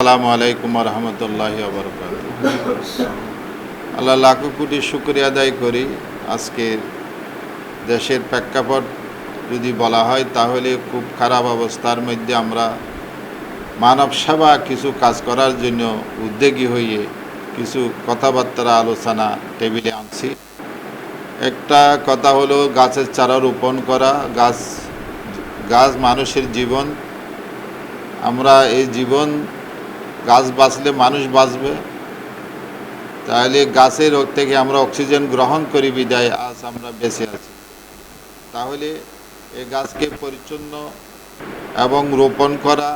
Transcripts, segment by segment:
আসসালামু আলাইকুম রহমতুল্লাহ আল্লাহ লাখো কোটি শুক্রিয়া আদায় করি। আজকে দেশের প্রেক্ষাপট যদি বলা হয়, তাহলে খুব খারাপ অবস্থার মধ্যে আমরা মানব সেবা কিছু কাজ করার জন্য উদ্যোগী হয়ে কিছু কথাবার্তা আলোচনা টেবিলে আনছি। একটা কথা হলো গাছের চারা রোপণ করা। গাছ গাছ মানুষের জীবন। আমরা এই জীবন গাছ বাঁচলে মানুষ বাঁচবে। তাহলে গাছের থেকে আমরা অক্সিজেন গ্রহণ করি বিদায়, আজ আমরা বেঁচে আছি। তাহলে এই গাছকে পরিচ্ছন্ন এবং রোপণ করা,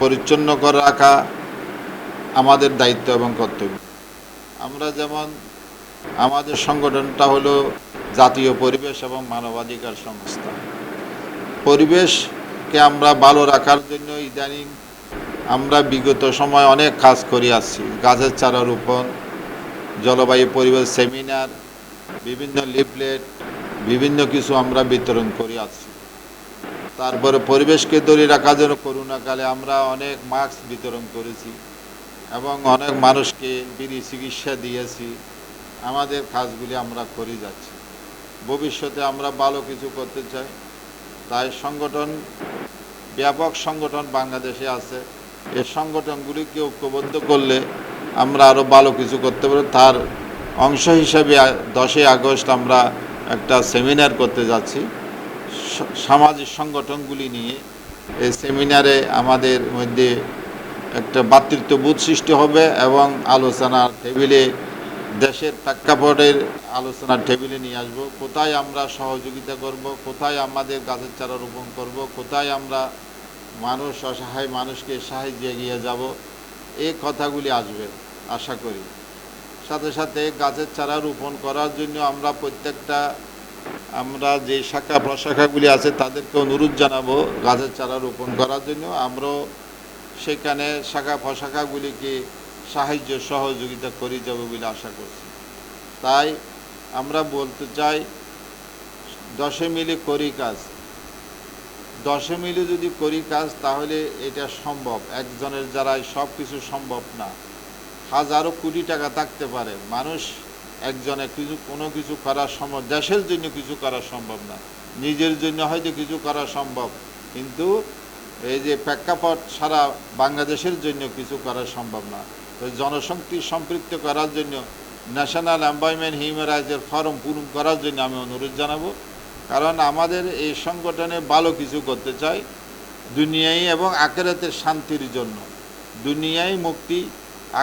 পরিচ্ছন্ন করে রাখা আমাদের দায়িত্ব এবং কর্তব্য। আমরা যেমন আমাদের সংগঠনটা হলো জাতীয় পরিবেশ এবং মানবাধিকার সংস্থা। পরিবেশকে আমরা ভালো রাখার জন্য ইদানিং আমরা বিগত সময় অনেক কাজ করে আসছি। গাছের চারা রোপণ জলবায়ু পরিবেশ, সেমিনার, বিভিন্ন লিফলেট, বিভিন্ন কিছু আমরা বিতরণ করে আসছি। তারপরে পরিবেশকে ধরে রাখার জন্য করোনাকালে আমরা অনেক মাস্ক বিতরণ করেছি এবং অনেক মানুষকে বিড়ি চিকিৎসা দিয়েছি। আমাদের কাজগুলি আমরা করে যাচ্ছি। ভবিষ্যতে আমরা ভালো কিছু করতে চাই। তাই সংগঠন, ব্যাপক সংগঠন বাংলাদেশে আছে। এই সংগঠনগুলিকে ঐক্যবদ্ধ করলে আমরা আরও ভালো কিছু করতে পারি তার অংশ হিসাবে দশই আগস্ট আমরা একটা সেমিনার করতে যাচ্ছি। সামাজিক সংগঠনগুলি নিয়ে। এই সেমিনারে আমাদের মধ্যে একটা ভাতৃত্ববোধ সৃষ্টি হবে এবং আলোচনার টেবিলে দেশের প্রেক্ষাপটের আলোচনার টেবিলে নিয়ে আসব। কোথায় আমরা সহযোগিতা করব? কোথায় আমাদের গাছের চারা রোপণ করব? কোথায় আমরা মানুষ, অসহায় মানুষকে সাহায্যে এগিয়ে যাব। এই কথাগুলি আসবে, আশা করি। সাথে সাথে গাছের চারা রোপণ করার জন্য আমরা প্রত্যেকটা, আমরা যে শাখা, প্রশাখাগুলি আছে তাদেরকে অনুরোধ জানাব গাছের চারা রোপণ করার জন্য। আমরাও সেখানে শাখা, প্রশাখাগুলিকে সাহায্য, সহযোগিতা করে যাব বলে আশা করছি। তাই আমরা বলতে চাই দশে মিলে করি কাজ। দশে মিলে যদি করি কাজ, তাহলে এটা সম্ভব। একজনের দ্বারাই সব কিছু সম্ভব না। হাজারো কোটি টাকা থাকতে পারে। মানুষ একজনে কিছু, কোনো কিছু করা সম্ভব, দেশের জন্য কিছু করা সম্ভব না। নিজের জন্য হয়তো কিছু করা সম্ভব, কিন্তু এই যে প্রেক্ষাপট সারা বাংলাদেশের জন্য কিছু করা সম্ভব না। তো জনশক্তি সম্পৃক্ত করার জন্য ন্যাশনাল এমপ্লয়মেন্ট হিউম্যান রাইটসের ফর্ম পূরণ করার জন্য আমি অনুরোধ জানাব। কারণ আমাদের এই সংগঠনে ভালো কিছু করতে চাই দুনিয়ায় এবং আকেরাতের শান্তির জন্য। দুনিয়ায় মুক্তি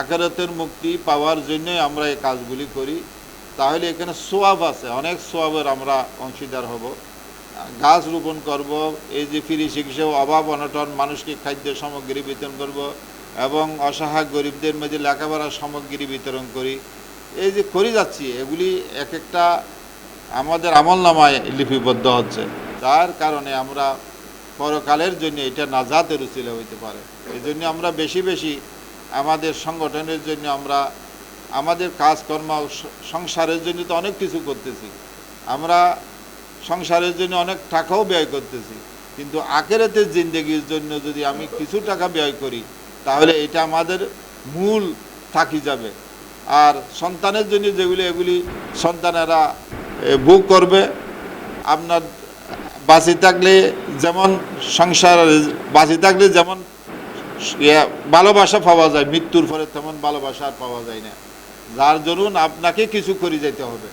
আকেরাতের মুক্তি পাওয়ার জন্যই আমরা এই কাজগুলি করি। তাহলে এখানে সোয়াব আছে, অনেক সোয়াবের আমরা অংশীদার হব। গাছ রোপণ করব, এই যে ফ্রি চিকিৎসা, অভাব অনটন, মানুষকে খাদ্য সামগ্রী বিতরণ করব এবং অসহায় গরিবদের মধ্যে লেখাপড়ার সামগ্রী বিতরণ করি। এই যে করে যাচ্ছি, এগুলি এক একটা আমাদের আমল নামায় লিপিবদ্ধ হচ্ছে। যার কারণে আমরা পরকালের জন্য এটা নাজাতের উচিল হইতে পারে। এই জন্য আমরা বেশি বেশি আমাদের সংগঠনের জন্য আমরা, আমাদের কাজকর্ম সংসারের জন্য তো অনেক কিছু করতেছি। আমরা সংসারের জন্য অনেক টাকাও ব্যয় করতেছি। কিন্তু আখেরাতের জিন্দগির জন্য যদি আমি কিছু টাকা ব্যয় করি, তাহলে এটা আমাদের মূল থাকি যাবে। আর সন্তানের জন্য যেগুলি, এগুলি সন্তানেরা বুক করবে। আপনার বাঁচি থাকলে যেমন সংসার বাঁচি থাকলে যেমন ভালোবাসা পাওয়া যায় মৃত্যুর পরে তেমন ভালোবাসা আর পাওয়া যায় না। যার জরুন আপনাকে কিছু করে যেতে হবে।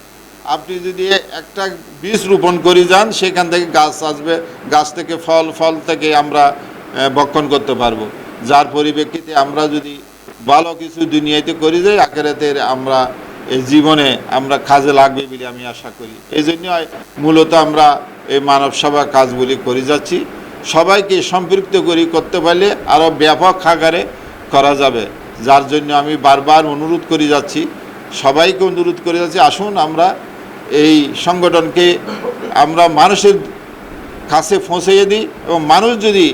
আপনি যদি একটা বীজ রোপণ করে যান সেখান থেকে গাছ আসবে গাছ থেকে ফল ফল থেকে আমরা আহ, ভক্ষণ করতে পারব। যার পরিপ্রেক্ষিতে আমরা যদি ভালো কিছু দুনিয়াতে করি যাই আখেরাতের আমরা এই জীবনে আমরা কাজে লাগবে বলে আমি আশা করি। এই জন্য মূলত আমরা এই মানব সেবা কাজগুলি করে যাচ্ছি। সবাইকে সম্পৃক্ত করি করতে পারলে আরও ব্যাপক আকারে করা যাবে। যার জন্য আমি বারবার অনুরোধ করে যাচ্ছি। সবাইকে অনুরোধ করে যাচ্ছি, আসুন আমরা এই সংগঠনকে আমরা মানুষের কাছে পৌঁছাইয়ে দিই এবং মানুষ যদি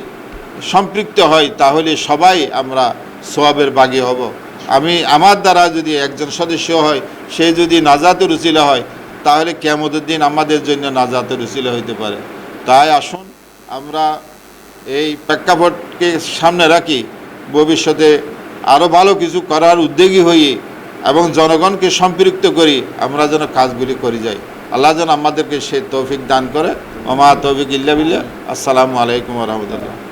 সম্পৃক্ত হয় তাহলে সবাই আমরা সোয়াবের বাগী হব। আমি আমার দ্বারা যদি একজন সদস্য হয়, সে যদি নাজাতের রুচিলা হয়, তাহলে কেমতের আমাদের জন্য নাজাতের রুচিলা হইতে পারে। তাই আসুন, আমরা এই প্রেক্ষাপটকে সামনে রাখি, ভবিষ্যতে আরও ভালো কিছু করার উদ্যোগী হই এবং জনগণকে সম্পৃক্ত করি, আমরা যেন কাজগুলি করে যাই। আল্লাহ যেন আমাদেরকে সে তৌফিক দান করে। ওমা তৌফিক ইল্লা বিল্লাহ। আসসালামু আলাইকুম রহমতুল্লাহ।